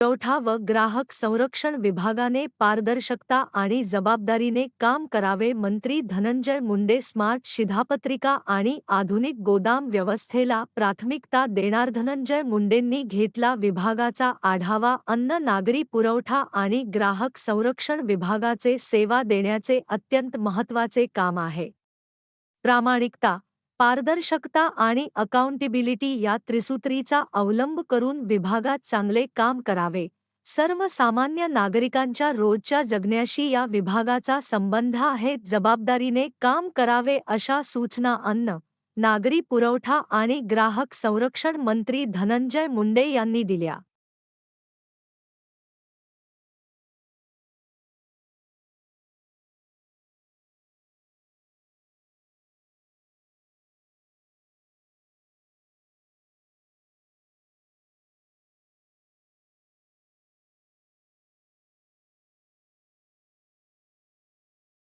पुरवठा व ग्राहक संरक्षण विभागाने पारदर्शकता आणि जबाबदारीने काम करावे मंत्री धनंजय मुंडे स्मार्ट शिधापत्रिका आणि आधुनिक गोदाम व्यवस्थेला प्राथमिकता देणार. धनंजय मुंडेंनी घेतला विभागाचा आढावा अन्न नागरी पुरवठा आणि ग्राहक संरक्षण विभागाचे सेवा देण्याचे अत्यंत महत्त्वाचे काम आहे. प्रामाणिकता पारदर्शकता आणि अकाउंटेबिलिटी या त्रिसूत्रीचा अवलंब करून विभागात चांगले काम करावे. सर्वसामान्य नागरिकांच्या रोजच्या जगण्याशी या विभागाचा संबंध आहे. जबाबदारीने काम करावे अशा सूचना अन्न नागरी पुरवठा आणि ग्राहक संरक्षण मंत्री धनंजय मुंडे यांनी दिल्या.